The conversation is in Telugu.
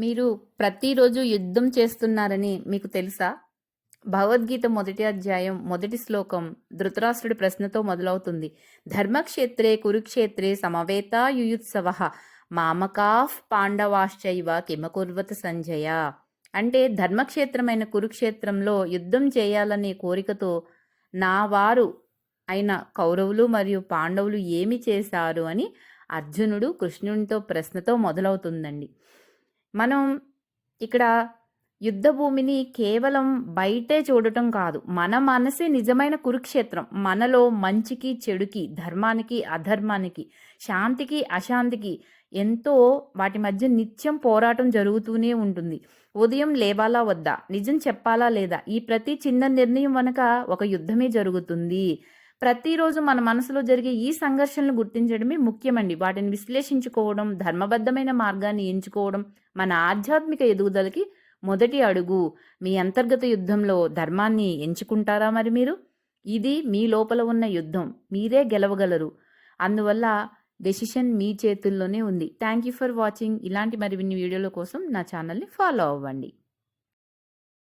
మీరు ప్రతిరోజు యుద్ధం చేస్తున్నారని మీకు తెలుసా? భగవద్గీత మొదటి అధ్యాయం మొదటి శ్లోకం ధృతరాష్ట్రుడి ప్రశ్నతో మొదలవుతుంది. ధర్మక్షేత్రే కురుక్షేత్రే సమవేత యుయుత్సవ. మామకాఫ్ పాండవాశ్చైవ కిమకుర్వత సంజయ. అంటే ధర్మక్షేత్రమైన కురుక్షేత్రంలో యుద్ధం చేయాలనే కోరికతో నా వారు అయిన కౌరవులు మరియు పాండవులు ఏమి చేశారు అని అర్జునుడు కృష్ణునితో ప్రశ్నతో మొదలవుతుందండి. మనం ఇక్కడ యుద్ధ భూమిని కేవలం బయటే చూడటం కాదు. మన మనసే నిజమైన కురుక్షేత్రం. మనలో మంచికి చెడుకి ధర్మానికి అధర్మానికి శాంతికి అశాంతికి ఎంతో వాటి మధ్య నిత్యం పోరాటం జరుగుతూనే ఉంటుంది. ఉదయం లేవాలా వద్దా? నిజం చెప్పాలా లేదా? ఈ ప్రతి చిన్న నిర్ణయం వెనక ఒక యుద్ధమే జరుగుతుంది. ప్రతిరోజు మన మనసులో జరిగే ఈ సంఘర్షణలు గుర్తించడమే ముఖ్యమండి. వాటిని విశ్లేషించుకోవడం ధర్మబద్ధమైన మార్గాన్ని ఎంచుకోవడం మన ఆధ్యాత్మిక ఎదుగుదలకి మొదటి అడుగు. మీ అంతర్గత యుద్ధంలో ధర్మాన్ని ఎంచుకుంటారా మరి మీరు? ఇది మీ లోపల ఉన్న యుద్ధం. మీరే గెలవగలరు. అందువల్ల డెసిషన్ మీ చేతుల్లోనే ఉంది. Thank you for watching. ఇలాంటి మరిన్ని వీడియోల కోసం నా ఛానల్ని ఫాలో అవ్వండి.